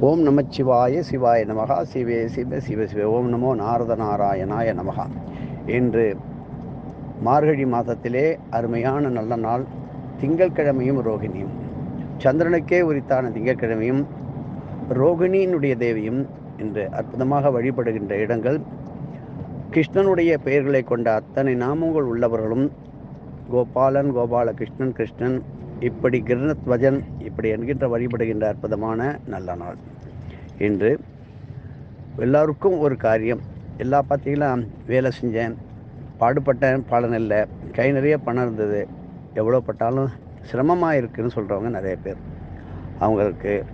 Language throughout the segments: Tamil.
ஓம் நமச்சிவாய சிவாய நமகா சிவே சிவ சிவ சிவ. ஓம் நமோ நாரத நாராயணாய நமகா இன்று மார்கழி மாதத்திலே அருமையான நல்ல நாள். திங்கட்கிழமையும் ரோகிணியும். சந்திரனுக்கே உரித்தான திங்கட்கிழமையும் ரோகிணியினுடைய தேவியும் இன்று அற்புதமாக வழிபடுகின்ற இடங்கள். கிருஷ்ணனுடைய பெயர்களை கொண்ட அத்தனை நாமங்கள் உள்ளவர்களும் கோபாலன் கோபால கிருஷ்ணன் கிருஷ்ணன் இப்படி கிருணத்வஜன் இப்படி என்கின்ற வழிபடுகின்ற அற்புதமான நல்ல நாள். இன்று எல்லாருக்கும் ஒரு காரியம். எல்லா பார்த்தீங்கன்னா வேலை செஞ்சேன். பாடுபட்டேன். பலன் இல்லை. கை நிறைய பணம் இருந்தது. எவ்வளோ பட்டாலும் சிரமமாக இருக்குன்னு சொல்கிறவங்க நிறைய பேர். அவங்களுக்கு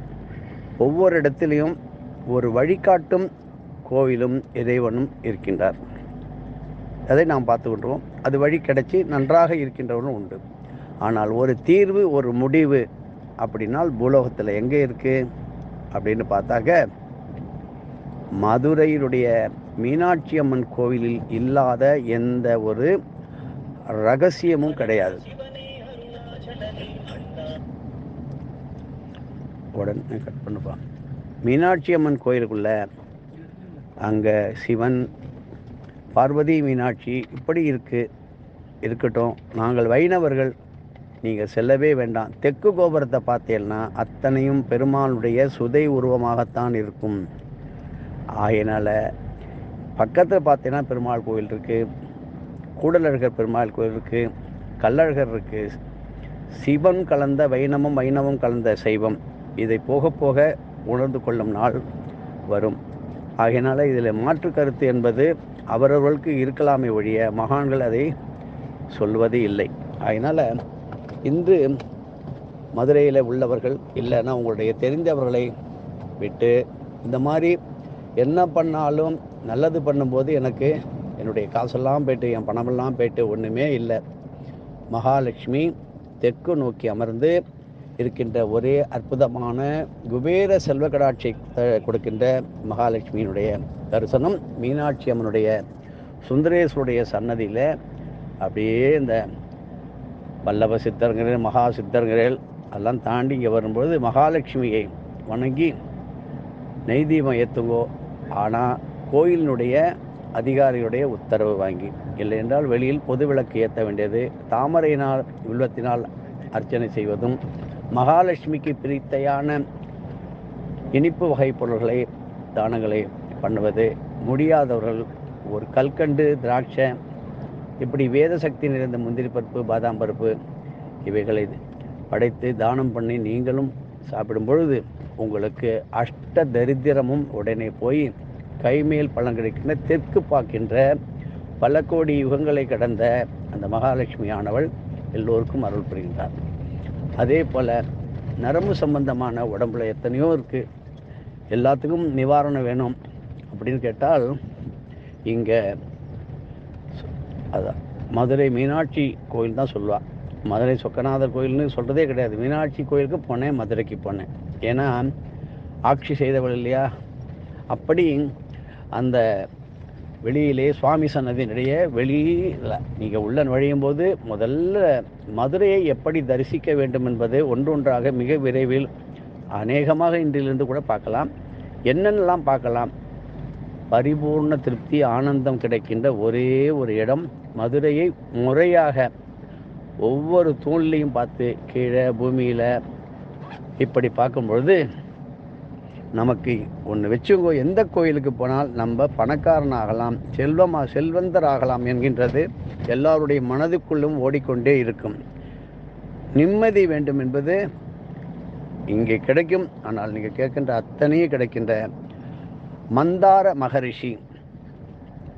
ஒவ்வொரு இடத்துலையும் ஒரு வழிகாட்டும் கோவிலும் இறைவனும் இருக்கின்றார். அதை நாம் பார்த்துக்கின்றோம் அது வழி கிடைச்சி நன்றாக இருக்கின்றவனும் உண்டு. ஆனால் ஒரு தீர்வு ஒரு முடிவு அப்படின்னால் பூலோகத்தில் எங்கே இருக்குது அப்படின்னு பார்த்தாக்க மதுரையினுடைய மீனாட்சி அம்மன் கோவிலில் இல்லாத எந்த ஒரு ரகசியமும் கிடையாது. உடனே கட் பண்ணுப்பா. மீனாட்சி அம்மன் கோயிலுக்குள்ள அங்கே சிவன் பார்வதி மீனாட்சி இப்படி இருக்குது இருக்கட்டும். நாங்கள் வைணவர்கள் நீங்கள் செல்லவே வேண்டாம். தெற்கு கோபுரத்தை பார்த்தீங்கன்னா அத்தனையும் பெருமாளுடைய சுதை உருவமாகத்தான் இருக்கும். ஆகையினால் பக்கத்தில் பார்த்தீங்கன்னா பெருமாள் கோயில் இருக்குது கூடலழகர் பெருமாள் கோயில் இருக்குது கல்லழகர் இருக்குது சிவன் கலந்த வைணவம் வைணவம் கலந்த சைவம். இதை போக போக உணர்ந்து கொள்ளும் நாள் வரும். ஆகையினால் இதில் மாற்று கருத்து என்பது அவரவர்களுக்கு இருக்கலாமே ஒழிய மகான்கள் அதை சொல்வது இல்லை. அதனால் இன்று மதுரையில் உள்ளவர்கள் இல்லைன்னா உங்களுடைய தெரிந்தவர்களை விட்டு இந்த மாதிரி என்ன பண்ணாலும் நல்லது பண்ணும்போது எனக்கு என்னுடைய காசெல்லாம் போயிட்டு என் பணமெல்லாம் போயிட்டு ஒன்றுமே இல்லை. மகாலட்சுமி தெற்கு நோக்கி அமர்ந்து இருக்கின்ற ஒரே அற்புதமான குபேர செல்வ கடாட்சி கொடுக்கின்ற மகாலட்சுமியினுடைய தரிசனம் மீனாட்சி அம்மனுடைய சுந்தரேஸ்வருடைய சன்னதியில் அப்படியே இந்த பல்லவ சித்தர்கள் மகா சித்தர்கள் எல்லாம் தாண்டி இங்கே வரும்பொழுது மகாலட்சுமியை வணங்கி நெய் தீபம் ஏற்றுங்கோ ஆனால் கோயிலினுடைய அதிகாரியுடைய உத்தரவு வாங்கி இல்லை என்றால் வெளியில் பொது விளக்கு ஏற்ற வேண்டியது. தாமரையினால் உள்ளத்தினால் அர்ச்சனை செய்வதும் மகாலட்சுமிக்கு பிரித்தையான இனிப்பு வகை பொருள்களை தானங்களை பண்ணுவது. முடியாதவர்கள் ஒரு கல்கண்டு திராட்சை இப்படி வேத சக்தி நிறைந்த முந்திரி பருப்பு பாதாம் பருப்பு இவைகளை படைத்து தானம் பண்ணி நீங்களும் சாப்பிடும் பொழுது உங்களுக்கு அஷ்ட தரித்திரமும் உடனே போய் கைமேல் பலன் கிடைக்கின்ற தெற்கு பார்க்கின்ற பல கோடி யுகங்களை கடந்த அந்த மகாலட்சுமி ஆனவள் எல்லோருக்கும் அருள் புரிகின்றார். அதே போல் நரம்பு சம்பந்தமான உடம்புல எத்தனையோ இருக்குது எல்லாத்துக்கும் நிவாரணம் வேணும் அப்படின்னு கேட்டால் இங்கே அதான் மதுரை மீனாட்சி கோயில் தான் சொல்லுவாள் மதுரை சொக்கநாதர் கோயில்னு சொல்கிறதே கிடையாது. மீனாட்சி கோயிலுக்கு போனேன் மதுரைக்கு போனேன். ஏன்னா ஆட்சி செய்தவள் இல்லையா? அப்படி அந்த வெளியிலே சுவாமி சன்னதியினுடைய வெளியில் நீங்கள் உள்ள நுழையும் போது முதல்ல மதுரையை எப்படி தரிசிக்க வேண்டும் என்பது ஒன்றொன்றாக மிக விரைவில் அநேகமாக இன்றிலிருந்து கூட பார்க்கலாம். என்னென்னலாம் பார்க்கலாம்? பரிபூர்ண திருப்தி ஆனந்தம் கிடைக்கின்ற ஒரே ஒரு இடம் மதுரையை முறையாக ஒவ்வொரு தூண்லையும் பார்த்து கீழே பூமியில் இப்படி பார்க்கும் பொழுது நமக்கு ஒன்று வச்சுங்கோ எந்த கோயிலுக்கு போனால் நம்ம பணக்காரனாகலாம் செல்வமா செல்வந்தராகலாம் என்கின்றது எல்லாருடைய மனதுக்குள்ளும் ஓடிக்கொண்டே இருக்கும். நிம்மதி வேண்டும் என்பது இங்கே கிடைக்கும். ஆனால் நீங்கள் கேட்கின்ற அத்தனையே கிடைக்கின்ற மந்தார மகரிஷி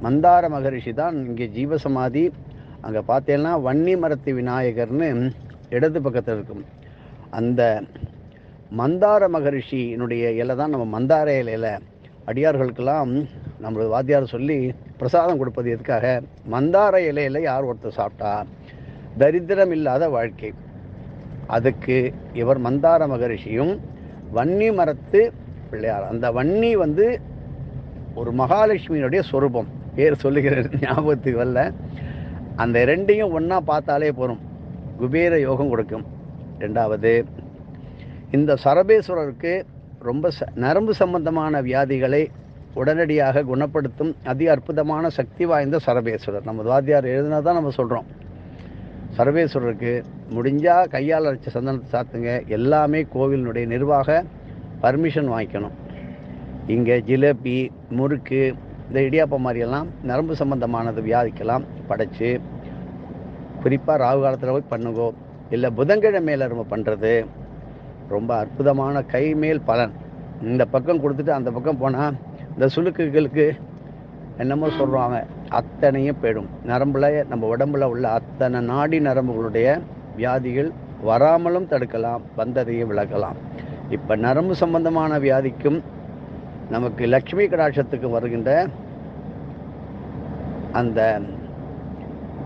மந்தார மகரிஷி தான் இங்கே ஜீவசமாதி. அங்கே பார்த்தேன்னா வன்னி மரத்து விநாயகர்னு இடது பக்கத்தில் இருக்கும். அந்த மந்தார மகரிஷியினுடைய இலை தான் நம்ம மந்தார இலையில் அடியார்களுக்கெல்லாம் நம்மளோட வாத்தியார் சொல்லி பிரசாதம் கொடுப்பது எதுக்காக? மந்தார இலையில் யார் ஒருத்தர் சாப்பிட்டா? தரித்திரம் இல்லாத வாழ்க்கை. அதுக்கு இவர் மந்தார மகரிஷியும் வன்னி மரத்து பிள்ளையார். அந்த வன்னி வந்து ஒரு மகாலட்சுமியினுடைய சொரூபம். பேர் சொல்லுகிற ஞாபகத்துக்கு வரல. அந்த ரெண்டையும் ஒன்றா பார்த்தாலே போகிறோம் குபேர யோகம் கொடுக்கும். ரெண்டாவது இந்த சரபேஸ்வரருக்கு ரொம்ப ச நரம்பு சம்பந்தமான வியாதிகளை உடனடியாக குணப்படுத்தும் அதி அற்புதமான சக்தி வாய்ந்த சரபேஸ்வரர். நம்ம வாத்தியார் எழுதுனா தான் நம்ம சொல்கிறோம் சரபேஸ்வரருக்கு முடிஞ்சால் கையால் அரைச்ச சந்தனத்தை சாத்துங்க. எல்லாமே கோவிலினுடைய நிர்வாக பர்மிஷன் வாங்கிக்கணும். இங்கே ஜிலேபி முறுக்கு இந்த இடியாப்பம் மாதிரியெல்லாம் நரம்பு சம்பந்தமானது வியாதிக்கெல்லாம் படைச்சு. குறிப்பாக ராகு காலத்தில் போய் பண்ணுங்கோ. இல்லை புதன்கிழமையில் நம்ம பண்ணுறது ரொம்ப அற்புதமான கைமேல் பலன். இந்த பக்கம் கொடுத்துட்டு அந்த பக்கம் போனால் இந்த சுளுக்குகளுக்கு என்னமோ சொல்கிறாங்க அத்தனையும் போயிடும். நரம்புல நம்ம உடம்புல உள்ள அத்தனை நாடி நரம்புகளுடைய வியாதிகள் வராமலும் தடுக்கலாம் வந்ததையும் விளக்கலாம். இப்போ நரம்பு சம்பந்தமான வியாதிக்கும் நமக்கு லக்ஷ்மி கடாட்சத்துக்கு வருகின்ற அந்த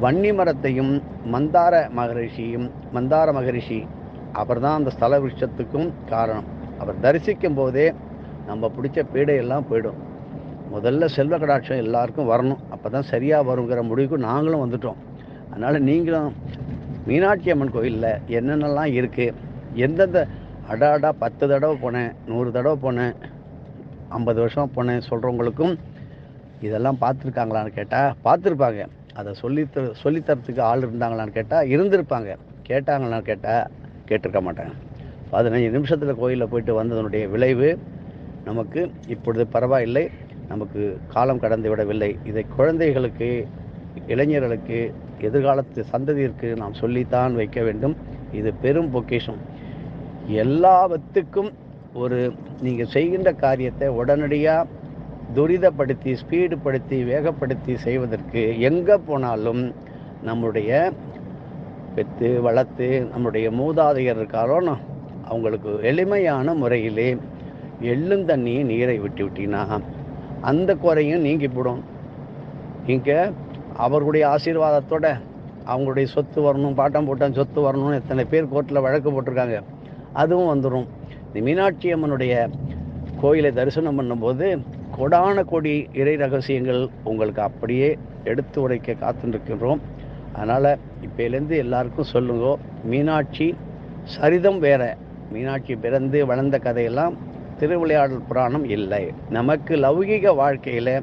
வன்னி மரத்தையும் மந்தார மகரிஷியும் மந்தார மகரிஷி அவர் தான் அந்த ஸ்தல விருட்சத்துக்கும் காரணம். அவர் தரிசிக்கும் போதே நம்ம பிடிச்ச பீடையெல்லாம் போயிடும். முதல்ல செல்வ கடாட்சம் எல்லாருக்கும் வரணும். அப்போ தான் சரியாக வருங்கிற முடிவுக்கு நாங்களும் வந்துட்டோம். அதனால் நீங்களும் மீனாட்சி அம்மன் கோயிலில் என்னென்னலாம் இருக்குது எந்தெந்த அடா அடா பத்து தடவை போனேன் நூறு தடவை போனேன் ஐம்பது வருஷம் போனேன் சொல்கிறவங்களுக்கும் இதெல்லாம் பார்த்துருக்காங்களான்னு கேட்டால் பார்த்துருப்பாங்க. அதை சொல்லி சொல்லித்தரத்துக்கு ஆள் இருந்தாங்களான்னு கேட்டால் இருந்திருப்பாங்க. கேட்டாங்களான்னு கேட்டால் கேட்டிருக்க மாட்டாங்க. பதினஞ்சு நிமிஷத்தில் கோயிலில் போயிட்டு வந்ததனுடைய விளைவு நமக்கு இப்பொழுது பரவாயில்லை. நமக்கு காலம் கடந்து விடவில்லை. இதை குழந்தைகளுக்கு இளைஞர்களுக்கு எதிர்காலத்து சந்ததியிற்கு நாம் சொல்லித்தான் வைக்க வேண்டும். இது பெரும் பொக்கேஷம். எல்லாவற்றுக்கும் ஒரு நீங்கள் செய்கின்ற காரியத்தை உடனடியாக துரிதப்படுத்தி ஸ்பீடுபடுத்தி வேகப்படுத்தி செய்வதற்கு எங்கே போனாலும் நம்முடைய பெற்று வளர்த்து நம்முடைய மூதாதையர் இருக்காரோ அவங்களுக்கு எளிமையான முறையிலே எள்ளும் நீரை விட்டு விட்டீங்கன்னா அந்த குறையும் நீங்கி போடும். இங்கே அவர்களுடைய ஆசீர்வாதத்தோட அவங்களுடைய சொத்து வரணும் பாட்டம் போட்டான் சொத்து வரணும்னு எத்தனை பேர் கோர்ட்டில் வழக்கு போட்டிருக்காங்க. அதுவும் வந்துடும் இந்த மீனாட்சி அம்மனுடைய கோயிலை தரிசனம் பண்ணும்போது கொடான கொடி இறை ரகசியங்கள் உங்களுக்கு அப்படியே எடுத்து உரைக்க காத்துருக்கின்றோம். அதனால் இப்போலேருந்து எல்லாருக்கும் சொல்லுங்க மீனாட்சி சரிதம் வேற. மீனாட்சி பிறந்து வளர்ந்த கதையெல்லாம் திருவிளையாடல் புராணம் இல்லை. நமக்கு லௌகிக வாழ்க்கையில்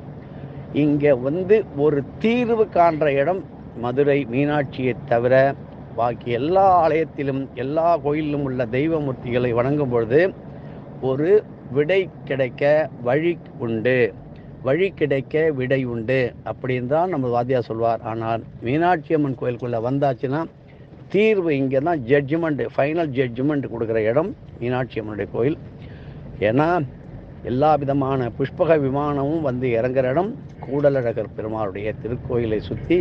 இங்கே வந்து ஒரு தீர்வு காண்ற இடம் மதுரை மீனாட்சியை தவிர பாக்கி எல்லா ஆலயத்திலும் எல்லா கோயிலிலும் உள்ள தெய்வமூர்த்திகளை வணங்கும் பொழுது ஒரு விடை கிடைக்க வழி உண்டு. வழி கிடைக்க விடை உண்டு அப்படின்னு தான் நம்ம வாத்தியார் சொல்வார். ஆனால் மீனாட்சி அம்மன் கோயிலுக்குள்ளே வந்தாச்சுன்னா தீர்வு இங்கே தான் ஜட்ஜ்மெண்ட் ஃபைனல் ஜட்ஜ்மெண்ட் கொடுக்குற இடம் மீனாட்சி அம்மனுடைய கோயில். ஏன்னா எல்லா விதமான புஷ்பக விமானமும் வந்து இறங்குற இடம் கூடலழகர் பெருமாளுடைய திருக்கோயிலை சுற்றி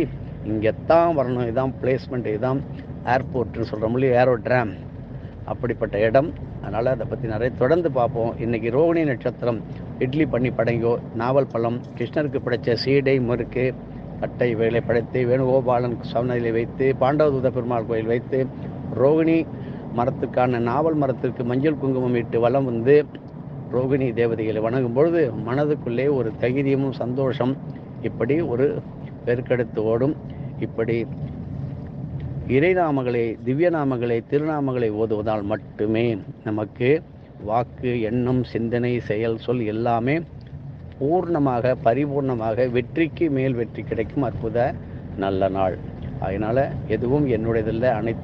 இங்கே தான் வரணும். இதான் பிளேஸ்மெண்ட் இதுதான் ஏர்போர்ட்னு சொல்கிறோம் ஏரோ ஏரோட்ராம் அப்படிப்பட்ட இடம். அதனால் அதை பற்றி நிறைய தொடர்ந்து பார்ப்போம். இன்றைக்கி ரோகிணி நட்சத்திரம் இட்லி பண்ணி படைங்கோ நாவல் பழம் கிருஷ்ணருக்கு படைத்த சீடை முறுக்கு கட்டை வேலை படைத்து வேணுகோபாலன் சவநிலை வைத்து பாண்டவதூத பெருமாள் கோயில் வைத்து ரோகிணி மரத்துக்கான நாவல் மரத்திற்கு மஞ்சள் குங்குமம் இட்டு வலம் வந்து ரோகிணி தேவதைகளை வணங்கும் பொழுது மனதுக்குள்ளே ஒரு தைரியமும் சந்தோஷம் இப்படி ஒரு பெருக்கெடுத்து ஓடும். இப்படி இறைநாமங்களை திவ்ய நாமங்களை திருநாமங்களை ஓதுவதால் மட்டுமே நமக்கு வாக்கு எண்ணம் சிந்தனை செயல் சொல் எல்லாமே பூர்ணமாக பரிபூர்ணமாக வெற்றிக்கு மேல் வெற்றி கிடைக்கும் அற்புத நல்ல நாள். அதனால் எதுவும் என்னுடையதில்லை அனைத்து